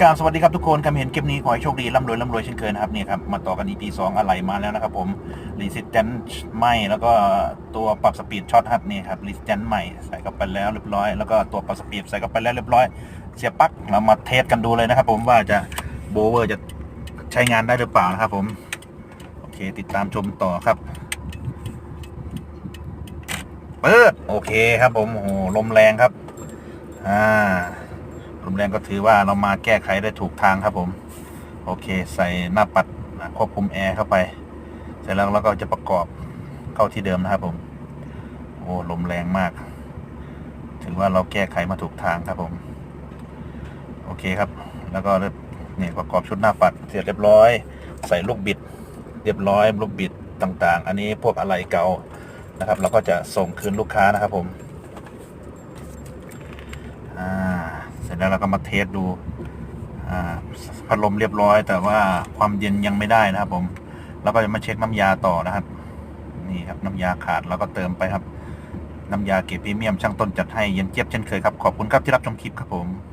กราบสวัสดีครับทุกคนคำเห็นคลิปนี้ขอให้โชคดีร่ำรวยร่ำรวยเช่นเคยนะครับเนี่ยครับมาต่อกัน EP สองอะไรมาแล้วนะครับผม Resistance ไหมแล้วก็ตัวปรับสปีดช็อตครับนี่ครับ Resistance ใหม่ใส่เข้าไปแล้วเรียบร้อยแล้วก็ตัวปรับสปีดใส่เข้าไปแล้วเรียบร้อย เสียบปลั๊กเรามาเทสกันดูเลยนะครับผมว่าจะโบเวอร์จะใช้งานได้หรือเปล่านะครับผมโอเคติดตามชมต่อครับเปิดโอเคครับผมโอ้ลมแรงครับอ่า ลมแรงก็ถือว่าเรามาแก้ไขได้ถูกทางครับผม โอเค ใส่หน้าปัดควบคุมแอร์เข้าไป เสร็จแล้วเราก็จะประกอบเข้าที่เดิมนะครับผม โอ้ลมแรงมาก ถือว่าเราแก้ไขมาถูกทางครับผม โอเคครับ แล้วก็เนี่ยประกอบชุดหน้าปัดเสร็จเรียบร้อย ใส่ลูกบิด เรียบร้อยลูกบิดต่างๆ อันนี้พวกอะไรเก่านะครับ เราก็จะส่งคืนลูกค้านะครับผม อ่า ร็จแล้วเราก็มาเทสดูพัดลมเรียบร้อย แต่ว่าความเย็นยังไม่ได้นะครับ ผม แล้วก็จะมาเช็คน้ำยาต่อนะครับ นี่ครับน้ำยาขาดแล้วก็เติมไปครับ น้ำยาเกรดพรีเมียมช่างต้นจัดให้เย็นเจี๊ยบเช่นเคยครับ ขอบคุณครับที่รับชมคลิปครับผม